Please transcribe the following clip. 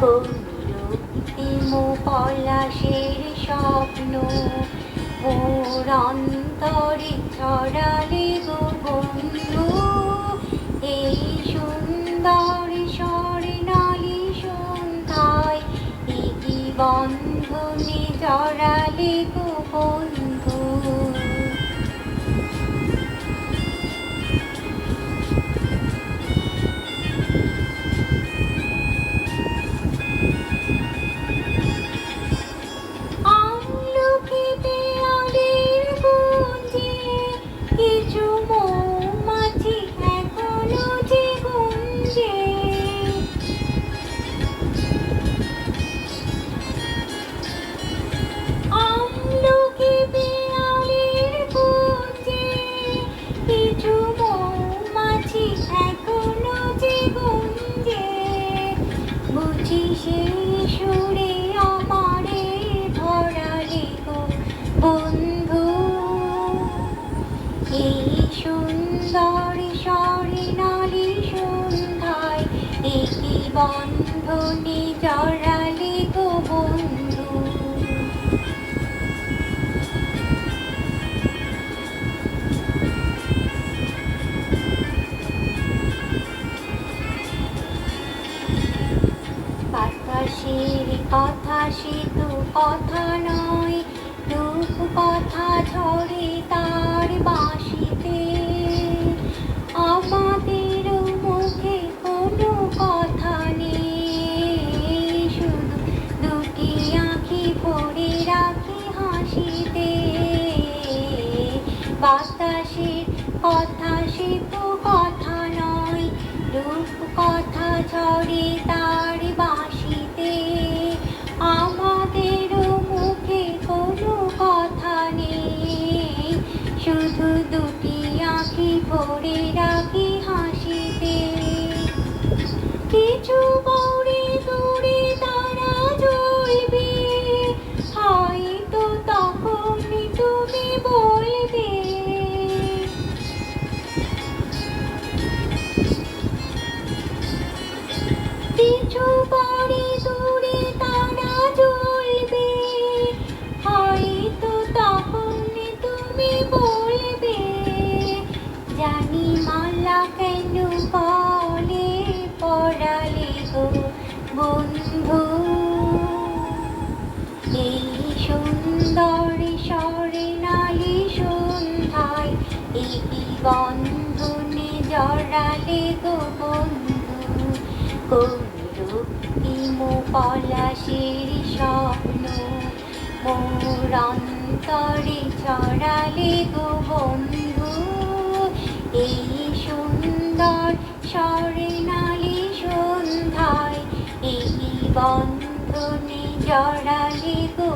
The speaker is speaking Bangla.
কোন রক্তিম পলাশের স্বপ্ন মোর অন্তরে ছড়ালে বুঝি সেই সুরে আমারে ধরালে গো বন্ধু, এই সুন্দর সরিনালি সন্ধ্যায়, একই বন্ধনে জড়ালি গো বন্ধু। বাতাসের কথা সে কথা নয় রূপ কথা ঝরে তার বাঁশিতে। আমাদের মুখে কোনো কথা নেই, শুধু দুটি আঁখি ভরে রাখি হাসিতে। বাতাসের কথা সে কথা নয় রূপ কথা ঝরে তার ভরে রাখি হাসিতে। কিছু পরে দূরে তারা জ্বলবে হয়তো তখন তুমি বলবে। কিছু পরে দূরে বন্ধনে জড়ালে গো বন্ধু কোন রক্তিম পলাশের স্বপ্ন। মোর অন্তরে গো বন্ধু, এই সুন্দর স্বর্ণালী সন্ধ্যায় এই বন্ধনে জড়ালে গো